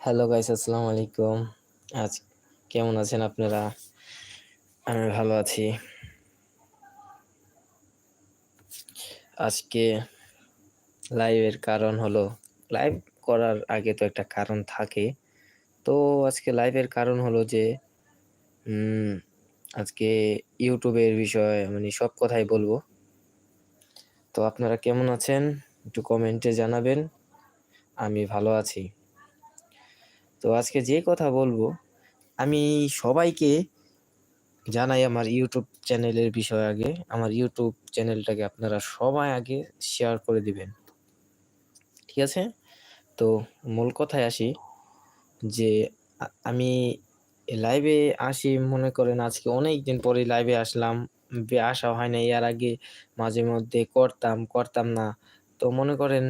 Hello guys, আসসালামু আলাইকুম। আজ কেমন আছেন আপনারা? আমি ভালো আছি। আজকে লাইভের কারণ হলো, লাইভ করার আগে তো একটা কারণ থাকে। তো আজকে লাইভের কারণ হলো যে আজকে ইউটিউবের বিষয়ে মানে সব কথাই বলব। তো আপনারা কেমন আছেন? একটু কমেন্টে জানাবেন। আমি ভালো আছি। তো আজকে যে কথা বলব, আমি সবাইকে জানাই আমার ইউটিউব চ্যানেলের বিষয় আগে। আমার ইউটিউব চ্যানেলটাকে আপনারা সবাই আগে শেয়ার করে দিবেন। ঠিক আছে? তো মূল কথায় আসি যে আমি লাইভে আসি, মনে করেন আজকে অনেক দিন পরে লাইভে আসলাম। আসা হয় না এর আগে মাঝে মধ্যে করতাম করতাম না। তো মনে করেন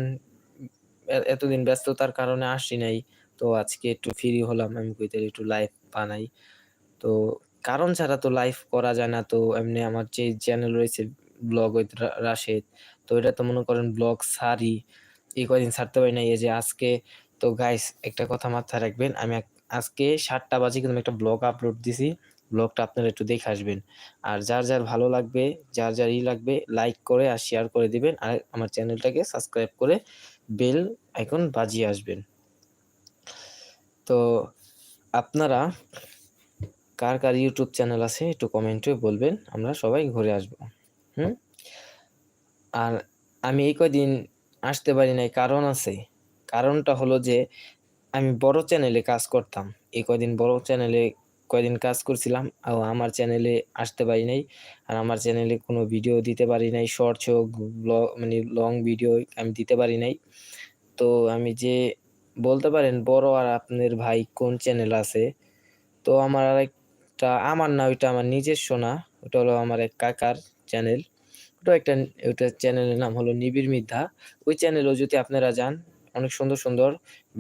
এতদিন ব্যস্ততার কারণে আসি নাই। তো আজকে একটু ফ্রি হলাম, আমি কইতে একটু লাইভ বানাই। তো কারণ ছাড়া তো লাইভ করা যায় না। তো এমনি আমার যে চ্যানেল রয়েছে ব্লগ উইথ রাশেদ তো এটা তো মনে করেন ব্লগ সারি এই কদিন ছাড়তে পারি না এই যে আজকে, তো গাইস একটা কথা মাথায় রাখবেন, আমি আজকে সাতটা বাজে কিন্তু একটা ব্লগ আপলোড দিছি। ব্লগটা আপনারা একটু দেখে আসবেন। আর যার যার ভালো লাগবে, যার যার ই লাগবে লাইক করে আর শেয়ার করে দিবেন। আর আমার চ্যানেলটাকে সাবস্ক্রাইব করে বেল আইকন বাজিয়ে আসবেন। তো আপনারা কার কার ইউটিউব চ্যানেল আছে একটু কমেন্টে বলবেন, আমরা সবাই ঘুরে আসব। হুম? আর আমি এই কদিন আসতে পারি নাই, কারণ আছে। কারণটা হলো যে আমি বড় চ্যানেলে কাজ করতাম। এই কদিন বড় চ্যানেলে কয়দিন কাজ করছিলাম আর আমার চ্যানেলে আসতে পারি নাই। আর আমার চ্যানেলে কোনো ভিডিও দিতে পারি নাই শর্টস হোক ব্লগ মানে লং ভিডিও আমি দিতে পারি নাই। তো আমি যে বলতে পারেন, বড় আর আপনার ভাই কোন চ্যানেল আছে? তো আমার আরেকটা, আমার না, ওইটা আমার নিজস্ব না ওটা হলো আমার এক কাকার চ্যানেল ওটা একটা ওটা চ্যানেলের নাম হলো নিবিড় মিথ্যা। ওই চ্যানেলেও যদি আপনারা যান, অনেক সুন্দর সুন্দর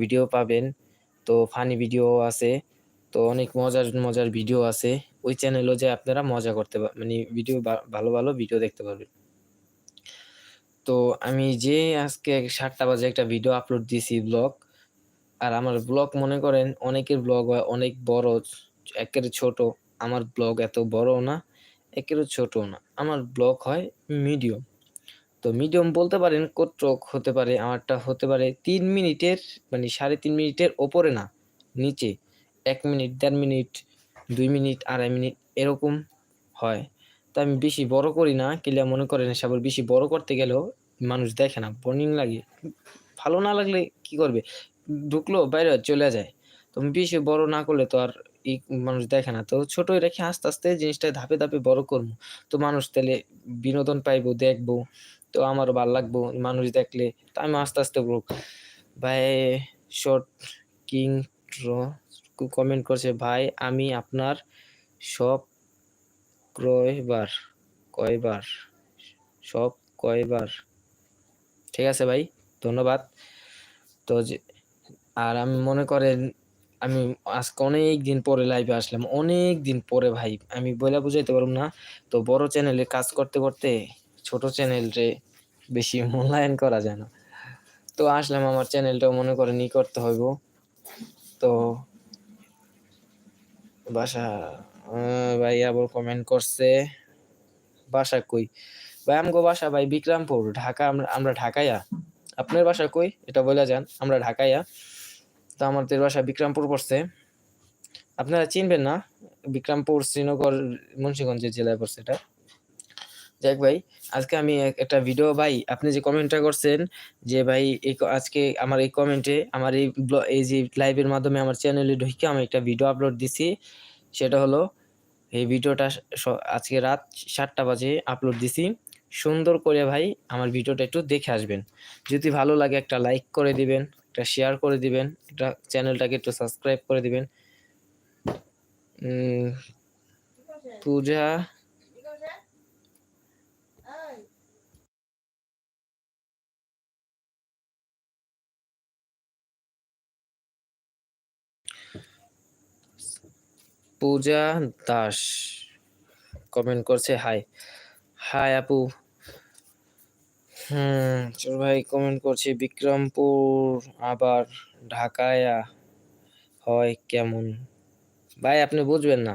ভিডিও পাবেন। তো ফানি ভিডিও আছে। তো অনেক মজার মজার ভিডিও আছে। ওই চ্যানেলও যে আপনারা মজা করতে মানে ভিডিও ভালো ভালো ভিডিও দেখতে পারবেন। তো আমি যে আজকে সাতটা বাজে একটা ভিডিও আপলোড দিয়েছি ব্লগ আর আমার ব্লগ মনে করেন অনেকের ব্লগ হয়, অনেক বড়, একেবারে ছোট। আমার ব্লগ এত বড় না, একেবারে ছোট না। আমার ব্লগ হয় মিডিয়াম তো মিডিয়াম বলতে পারেন কতটুক হতে পারে, আমারটা হতে পারে তিন মিনিটের মানে সাড়ে তিন মিনিটের ওপরে না, নিচে। এক মিনিট, দেড় মিনিট, দুই মিনিট, আড়াই মিনিট এরকম হয়। তো আমি বেশি বড় করি না, কিলা মনে করেন সবার বেশি বড় করতে গেলেও মানুষ দেখে না, বোরিং লাগে। ভালো না লাগলে কি করবে? ঢুকলো, বাইরে চলে যায়। তো বেশি বড় না করলে তো আর এই মানুষ দেখে না। তো ছোটই রেখে আস্তে আস্তে জিনিসটা ধাপে ধাপে বড় করব। তো মানুষ তাহলে বিনোদন পাইবো, দেখব। তো আমারও ভালো লাগবো, মানুষ দেখলে তো আমি আস্তে আস্তে বলব ভাই শর্ট কিং কমেন্ট করছে, ভাই, আমি আপনার সব কয়বার কয়বার, সব কয়বার, ঠিক আছে ভাই, ধন্যবাদ। তো আর আমি মনে করেন, আমি আজকে অনেক দিন পরে লাইভে আসলাম, অনেক দিন পরে ভাই, আমি বলে বুঝাইতে পারব না। তো বড় চ্যানেলে কাজ করতে করতে ছোট চ্যানেলরে বেশি মূল্যায়ন করা যায় না। তো আসলাম, আমার চ্যানেলটাও মনে করেন ই করতে হইব। তো বাসা ভাই আবার কমেন্ট করছে, বাসা কই? ভাই, আমগো বাসা ভাই বিক্রমপুর, ঢাকা, আমরা আমরা ঢাকাইয়া। আপনার বাসা কই? এটা বলে যান, আমরা ঢাকাইয়া। তো আমাদের বাসা বিক্রমপুর পড়ছে। আপনারা চিনবেন না, বিক্রমপুর, শ্রীনগর, মুন্সিগঞ্জের জেলায় পড়ছে এটা। যাক ভাই, আজকে আমি এক- একটা ভিডিও ভাই, আপনি যে কমেন্টটা করছেন যে ভাই, এই আজকে আমার এই কমেন্টে আমার এই এই যে লাইভের মাধ্যমে আমার চ্যানেলে ঢুকে আমি একটা ভিডিও আপলোড দিছি। সেটা হলো, এই ভিডিওটা আজকে রাত সাতটা বাজে আপলোড দিছি। সুন্দর করে ভাই, আমার ভিডিওটা একটু দেখে আসবেন। যদি ভালো লাগে একটা লাইক করে দিবেন, একটা শেয়ার করে দিবেন, একটা চ্যানেলটাকে একটু সাবস্ক্রাইব করে দিবেন। পূজা পূজা দাস কমেন্ট করছে হাই হাই আপু হুম, চোর ভাই কমেন্ট করছে বিক্রমপুর আবার ঢাকায় হয় কেমন? ভাই আপনি বুঝবেন না।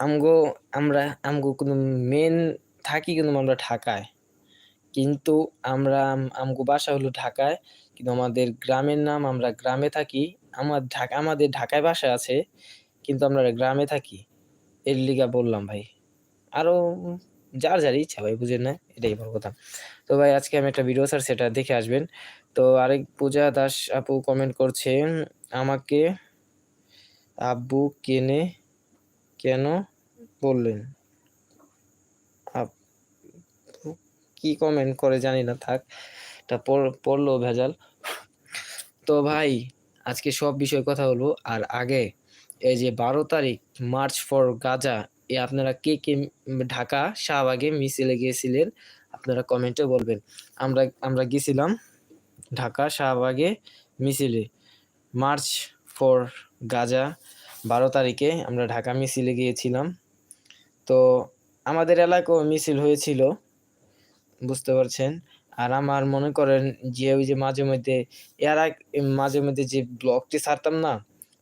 আমগো আমরা আমগো কোনো মেন থাকি কিন্তু আমরা ঢাকায়। কিন্তু আমরা আমগো বাসা হলো ঢাকায়। কিন্তু আমাদের গ্রামের নাম আমরা গ্রামে থাকি। আমার ঢাকা আমাদের ঢাকায় বাসা আছে। কিন্তু আমরা গ্রামে থাকি। এর লিগা বললাম ভাই। আরও যার, যার ইচ্ছা ভাই বুঝেন না? এটাই বড় কথা। তো ভাই আজকে আমি একটা ভিডিও স্যার সেটা দেখে আসবেন। তো আরেক পূজা দাস আপু কমেন্ট করছে, "আমাকে আব্বু কেনে কেন বললেন?" কি কমেন্ট করে জানি না থাক। এটা পড় পড়লেও ভেজাল। তো ভাই আজকে সব বিষয়ে কথা বলব। আর আগে এই যে ১২ তারিখ মার্চ ফর গাজা এ আপনারা কে, কে ঢাকা শাহবাগে মিছিলে গিয়েছিলেন? আপনারা কমেন্টে বলবেন। আমরা আমরা গেছিলাম ঢাকা শাহবাগে মিছিলে। মার্চ ফর গাজা ১২ তারিখে আমরা ঢাকা মিছিলে গিয়েছিলাম। তো আমাদের এলাকায়ও মিছিল হয়েছিল। বুঝতে পারছেন? আর আমার মনে করেন যে ওই যে মাঝে মধ্যে এর আগ মাঝে মধ্যে যে ব্লগটি ছাড়তাম না?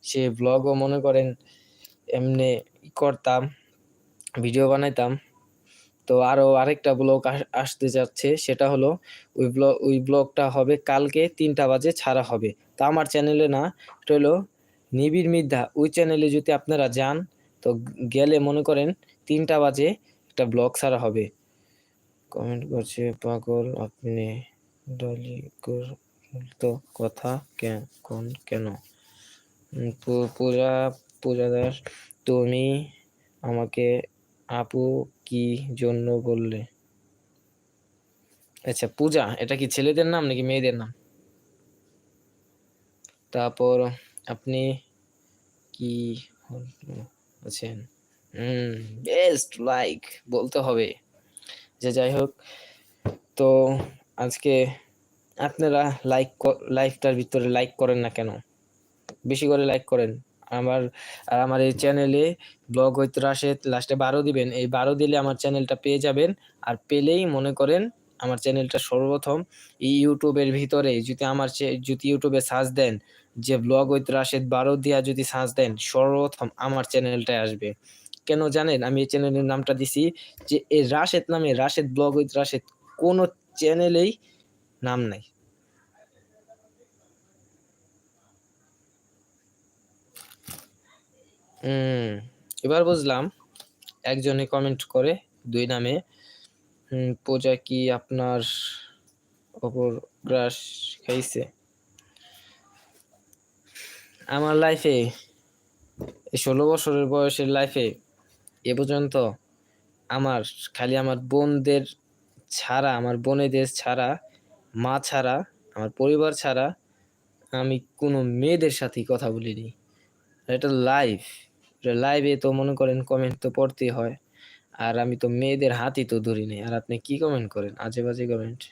সে ব্লগও মনে করেন এমনি করতাম, ভিডিও বানাইতাম। তো আরও আরেকটা ব্লগ আস আসতে যাচ্ছে সেটা হলো ওই ব্লগ ওই ব্লগটা হবে কালকে তিনটা বাজে ছাড়া হবে। তো আমার চ্যানেলে না, এটা হলো নিবিড় মিথ্যা। ওই চ্যানেলে যদি আপনারা যান তো গেলে মনে করেন তিনটা বাজে একটা ব্লগ ছাড়া হবে। কমেন্ট করছে পাগল আপনি ডলিগোর তো কথা কে কোন কেন? পূজা পূজা দাস তুমি আমাকে আপু কি জন্য বললে? আচ্ছা পূজা এটা কি ছেলেদের নাম নাকি মেয়েদের নাম? তারপর আপনি কি আছেন? হুম, বেস্ট লাইক বলতে হবে। যে যাই হোক, তো আজকে আপনারা লাইক ক লাইভটার ভিতরে লাইক করেন না কেন? বেশি করে লাইক করেন। আমার, আর আমার এই চ্যানেলে ব্লগ হইতে রাশেদ লাস্টে ১২ দিবেন। এই ১২ দিলে আমার চ্যানেলটা পেয়ে যাবেন। আর পেলেই মনে করেন আমার চ্যানেলটা সর্বপ্রথম এই ইউটিউবের ভিতরে, যদি আমার যদি ইউটিউবে সার্চ দেন, যে ব্লগ উইথ রাশেদ ১২ দিয়া যদি সার্চ দেন, সর্বপ্রথম আমার চ্যানেলটাই আসবে। কেন জানেন? আমি এই চ্যানেলের নামটা দিছি যে এই রাশেদ নামে, রাশেদ ব্লগ উইথ রাশেদ কোনো চ্যানেলেই নাম নাই। এবার বুঝলাম একজনে কমেন্ট করে, দুই নামে। পূজা কি আপনার ওপর গ্রাস খাইছে? আমার লাইফে এই ১৬ বছরের বয়সের লাইফে এ পর্যন্ত আমার খালি আমার বোনদের ছাড়া, আমার বোনেদের ছাড়া, মা ছাড়া, আমার পরিবার ছাড়া আমি কোনো মেয়েদের সাথেই কথা বলিনি। এটা লাইভ। লাইভে তো মনে করেন কমেন্ট তো পড়তেই হয়। আর আমি তো মেয়েদের হাতই তো ধরি নাই। আর আপনি কি কমেন্ট করেন? আজে-বাজে কমেন্ট।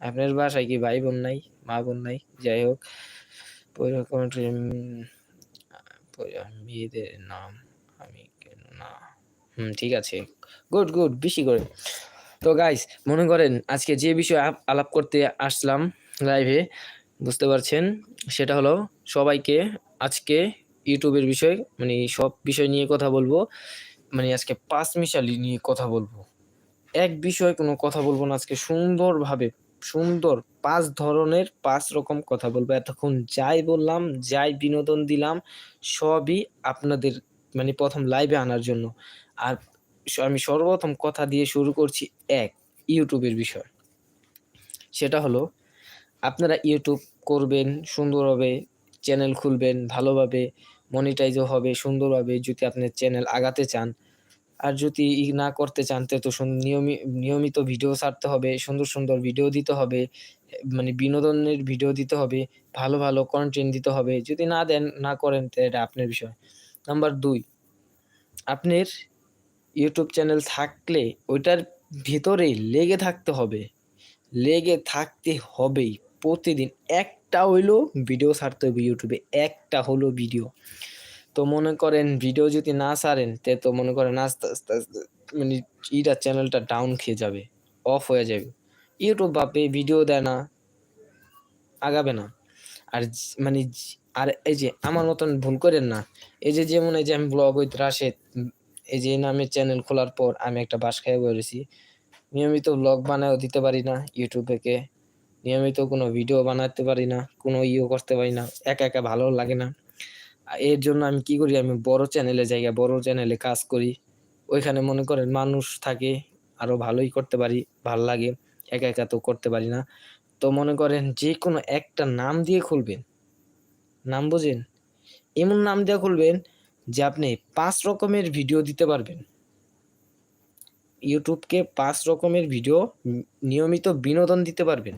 আপনার বাসায় কি ভাই-বোন নাই? মা-বোন নাই? যাই হোক কমেন্ট মেয়েদের নাম না? হুম, ঠিক আছে। গুড, গুড বেশি করে। তো গাইস মনে করেন আজকে যে বিষয়ে আলাপ করতে আসলাম লাইভে বুঝতে পারছেন? সেটা হলো সবাইকে আজকে ইউটিউবের বিষয় মানে সব বিষয় নিয়ে কথা বলব। মানে আজকে পাঁচ মিশালি নিয়ে কথা বলব। এক বিষয়ে কোনো কথা বলব না আজকে সুন্দরভাবে সুন্দর পাঁচ ধরনের পাঁচ রকম কথা বলব। এতক্ষণ যাই বললাম, যাই বিনোদন দিলাম সবই আপনাদের মানে প্রথম লাইভে আনার জন্য। আর আমি সর্বপ্রথম কথা দিয়ে শুরু করছি এক ইউটিউবের বিষয়। সেটা হলো আপনারা ইউটিউব করবেন সুন্দরভাবে, চ্যানেল খুলবেন ভালোভাবে, মনিটাইজও হবে সুন্দরভাবে যদি আপনার চ্যানেল আগাতে চান। আর যদি ই না করতে চান তে তো সুন নিয়মি নিয়মিত ভিডিও ছাড়তে হবে, সুন্দর, সুন্দর ভিডিও দিতে হবে। মানে বিনোদনের ভিডিও দিতে হবে, ভালো, ভালো কন্টেন্ট দিতে হবে। যদি না দেন, না করেন তো এটা আপনার বিষয়। নাম্বার দুই আপনার ইউটিউব চ্যানেল থাকলে ওইটার ভিতরে লেগে থাকতে হবে। লেগে থাকতে হবেই। প্রতিদিন একটা হইলেও ভিডিও ছাড়তে হবে ইউটিউবে। একটা হলো ভিডিও। তো মনে করেন ভিডিও যদি না ছাড়েন তে তো মনে করেন আস্তে, আস্তে, আস্তে মানে ইটা চ্যানেলটা ডাউন খেয়ে যাবে। অফ হয়ে যাবে ইউটিউব বাপে ভিডিও দেয় না আগাবে না আর মানে আর এই যে আমার মতন ভুল করেন না এই যে যেমন এই যে আমি ব্লগ উইথ রাশেদ এই যে নামে চ্যানেল খোলার পর আমি একটা বাস খেয়ে বেরিয়েছি নিয়মিত ব্লগ বানায়ও দিতে পারি না ইউটিউব থেকে নিয়মিত কোনো ভিডিও বানাতে পারি না, কোনো ইয়ে করতে পারি না, একা একা ভালো লাগে না। এর জন্য আমি কি করি, আমি বড় চ্যানেলে জায়গা বড় চ্যানেলে কাজ করি। ওইখানে মনে করেন মানুষ থাকে আরও ভালোই করতে পারি, ভালো লাগে, একা একা তো করতে পারি না। তো মনে করেন যে কোনো একটা নাম দিয়ে খুলবেন। নাম বোঝেন? এমন নাম দিয়ে খুলবেন যে আপনি পাঁচ রকমের ভিডিও দিতে পারবেন। ইউটিউবকে পাঁচ রকমের ভিডিও নিয়মিত বিনোদন দিতে পারবেন।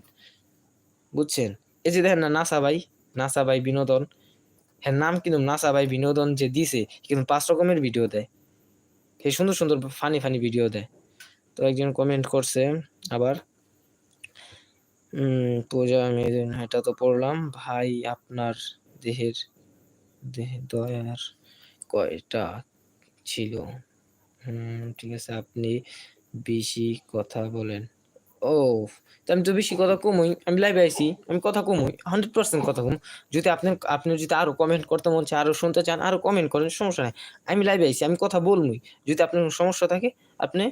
বুঝছেন? এই যে দেখেন না, নাসা ভাই নাসা ভাই বিনোদন। হ্যাঁ নাম কিন্তু নাসা ভাই বিনোদন যে দিছে কিন্তু পাঁচ রকমের ভিডিও দেয়। সে সুন্দর সুন্দর ফানি ফানি ভিডিও দেয়। তো একজন কমেন্ট করছে আবার। পূজা মেদিন এটা তো পড়লাম। ভাই, আপনার দেহের দেহে দয়ার কয়টা ছিল? ঠিক আছে, আপনি বেশি কথা বলেন। ও আমি তো বেশি কথা কমই। আমি লাইভে আইছি, আমি কথা কমই হান্ড্রেড পার্সেন্ট কথা কম। যদি আপনি আপনি যদি আরও কমেন্ট করতে মন চায় আরও শুনতে চান আরও কমেন্ট করেন, সমস্যা নাই। আমি লাইভে আইছি, আমি কথা বলবই। যদি আপনার সমস্যা থাকে, আপনি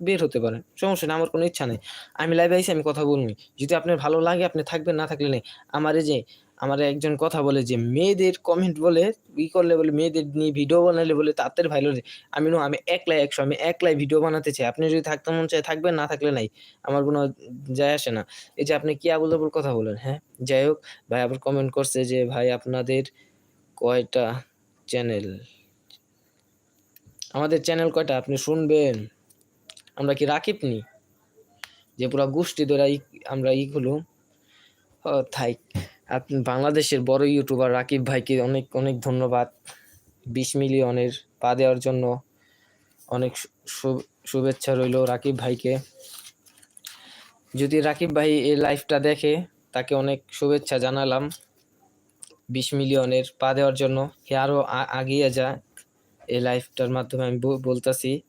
বের হতে পারেন। সমস্যা নেই, আমার কোনো ইচ্ছা নেই। আমি লাইভে আইছি, আমি কথা বলবই। যদি আপনার ভালো লাগে, আপনি থাকবেন, না থাকলে নেই। আমার এই যে আমার একজন কথা বলে যে, মেয়েদের কমেন্ট বলে, ই করলে বলে, মেয়েদের নিয়ে ভিডিও বানালে বলে, তাদের ভাইলো আমি নো আমি একলাই একশো, আমি একলাই ভিডিও বানাতে চাই। আপনি যদি থাকতে মন চায়, থাকবেন, না থাকলে নাই। আমার কোনো যায় আসে না। এই যে আপনি কি আবুল আবুল কথা বলেন হ্যাঁ? যাই হোক, ভাই আবার কমেন্ট করছে যে, ভাই, আপনাদের কয়টা চ্যানেল আমাদের চ্যানেল কয়টা? আপনি শুনবেন। আমরা কি রাকিব নি? যে পুরা গোষ্ঠী ই- আমরা ই ও থাই বাংলাদেশের বড় ইউটিউবার রাকিব ভাইকে অনেক অনেক ধন্যবাদ। বিশ মিলিয়নের পা দেওয়ার জন্য অনেক শুভেচ্ছা রইল রাকিব ভাইকে। যদি রাকিব ভাই এই লাইভটা দেখে, তাকে অনেক শুভেচ্ছা জানালাম বিশ মিলিয়নের পা দেওয়ার জন্য। সে আরও আগিয়ে যাক এই লাইভটার মাধ্যমে আমি বল- বলতাছি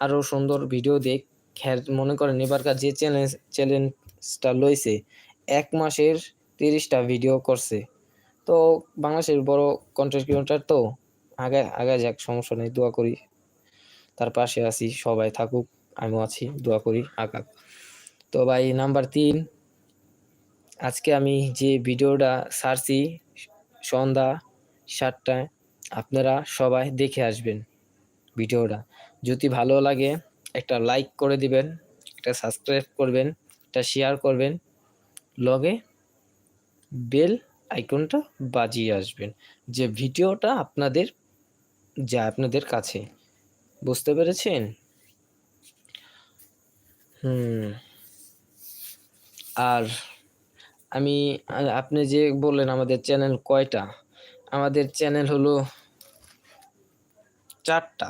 আরও সুন্দর ভিডিও দেখ। খ্যার, মনে করেন এবারকার যে চ্যালেঞ্জ, চ্যালেঞ্জটা লইছে, এক মাসের তিরিশটা ভিডিও করছে। তো বাংলাদেশের বড় কন্টেন্ট ক্রিয়েটার তো, আগে আগে যাক, সমস্যা নেই, দোয়া করি। তার পাশে আছি, সবাই থাকুক, আমিও আছি, দোয়া করি আগাক তো ভাই নাম্বার তিন, আজকে আমি যে ভিডিওটা সারছি সন্ধ্যা সাতটায়, আপনারা সবাই দেখে আসবেন ভিডিওটা যদি ভালো লাগে, একটা লাইক করে দিবেন, একটা সাবস্ক্রাইব করবেন, একটা শেয়ার করবেন, লগে বেল আইকনটা বাজিয়ে আসবেন। যে ভিডিওটা আপনাদের যায় আপনাদের কাছে। বুঝতে পেরেছেন? হুম। আর আমি আপনি যে বললেন আমাদের চ্যানেল কয়টা? আমাদের চ্যানেল হলো চারটা।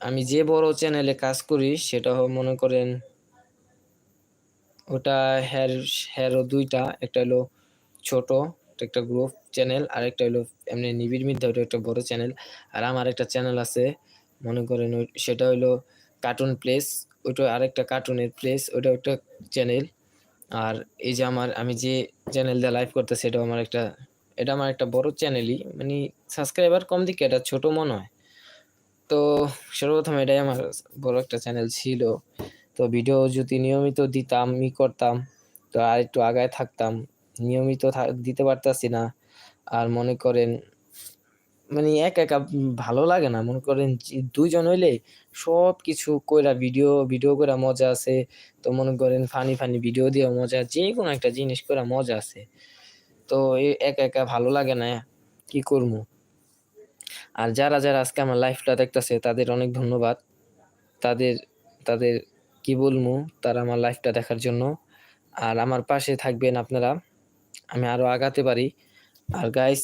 আমি যে বড় চ্যানেলে কাজ করি, সেটা মনে করেন ওটা হ্যার হ্যারও দুইটা, একটা হলো ছোট, একটা গ্রুপ চ্যানেল আর একটা হলো এমনি নিবিড় মিথ্যা ওটা একটা বড় চ্যানেল আর আমার একটা চ্যানেল আছে, মনে করেন সেটা হলো কার্টুন প্লেস ওইটা আরেকটা কার্টুনের প্লেস ওটা একটা চ্যানেল আর এই যে আমার, আমি যে চ্যানেল দিয়ে লাইভ করতে সেটাও আমার একটা, এটা আমার একটা বড় চ্যানেলই মানে সাবস্ক্রাইবার কম দিকে, এটা ছোট মনে হয়। তো সর্বপ্রথম এটাই আমার বড় একটা চ্যানেল ছিল। তো ভিডিও যদি নিয়মিত দিতাম, ই করতাম, তো আর একটু আগায় থাকতাম। নিয়মিত দিতে পারতাছি না। আর মনে করেন মানে এক একা ভালো লাগে না। মনে করেন দুইজন হইলে সব কিছু কইরা ভিডিও ভিডিও কইরা মজা আছে। তো মনে করেন ফানি ফানি ভিডিও দিয়ে মজা যে কোনো একটা জিনিস কইরা মজা আছে। তো একা একা ভালো লাগে না। কি করব আর যারা যারা আজকে আমার লাইফটা দেখতেছে, তাদের অনেক ধন্যবাদ। তাদের তাদের কি বলব, তারা আমার লাইফটা দেখার জন্য। আর আমার পাশে থাকবেন আপনারা। আমি আরও আগাতে পারি। আর গাইস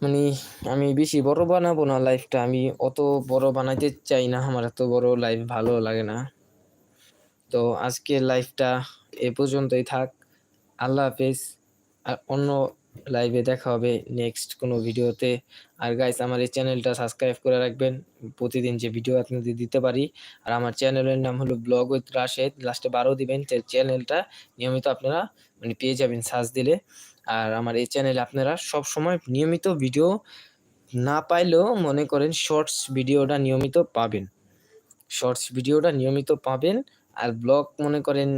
মানে আমি বেশি বড় বানাবো না লাইফটা আমি অত বড় বানাইতে চাই না। আমার এত বড় লাইফ ভালো লাগে না। তো আজকের লাইফটা এ পর্যন্তই থাক। আল্লাহ হাফেজ। আর অন্য লাইভে দেখা হবে নেক্সট কোনো ভিডিওতে আর গাইস আমার এই চ্যানেলটা সাবস্ক্রাইব করে রাখবেন। প্রতিদিন যে ভিডিও আপনাদের দিতে পারি। আর আমার চ্যানেলের নাম হলো ব্লগ উইথ রাশেদ লাস্টে বারো দিবেন চ্যানেলটা নিয়মিত আপনারা মানে পেয়ে যাবেন সার্চ দিলে। আর আমার এই চ্যানেলে আপনারা সব সময় নিয়মিত ভিডিও না পাইলেও মনে করেন শর্টস ভিডিওটা নিয়মিত পাবেন। শর্টস ভিডিওটা নিয়মিত পাবেন। আর ব্লগ মনে করেন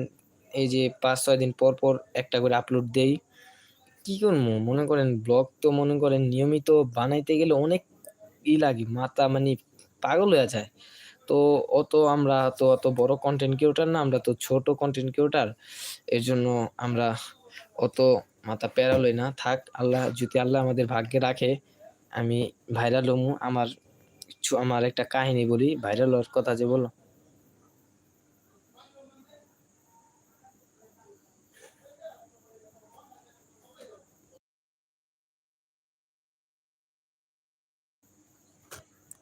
এই যে পাঁচ ছয় দিন পর পর একটা করে আপলোড দেই। কি করব? মনে করেন ব্লগ তো মনে করেন নিয়মিত বানাইতে গেলে অনেক ই লাগে, মাথা মানে পাগল হয়ে যায়। তো অত আমরা তো অত বড় কন্টেন্ট ক্রিয়েটর না, আমরা তো ছোট কন্টেন্ট ক্রিয়েটর এর জন্য আমরা অত মাথা প্যারা লই না। থাক, আল্লাহ, যদি আল্লাহ আমাদের ভাগ্যে রাখে, আমি ভাইরাল হমু। আমার আমার একটা কাহিনী বলি ভাইরাল হওয়ার কথা যে বলো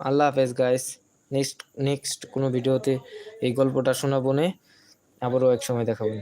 আল্লাহ হাফেজ গাইস নেক্সট নেক্সট কোনো ভিডিওতে এই গল্পটা শোনাবো নে। আবারও এক সময় দেখাবো।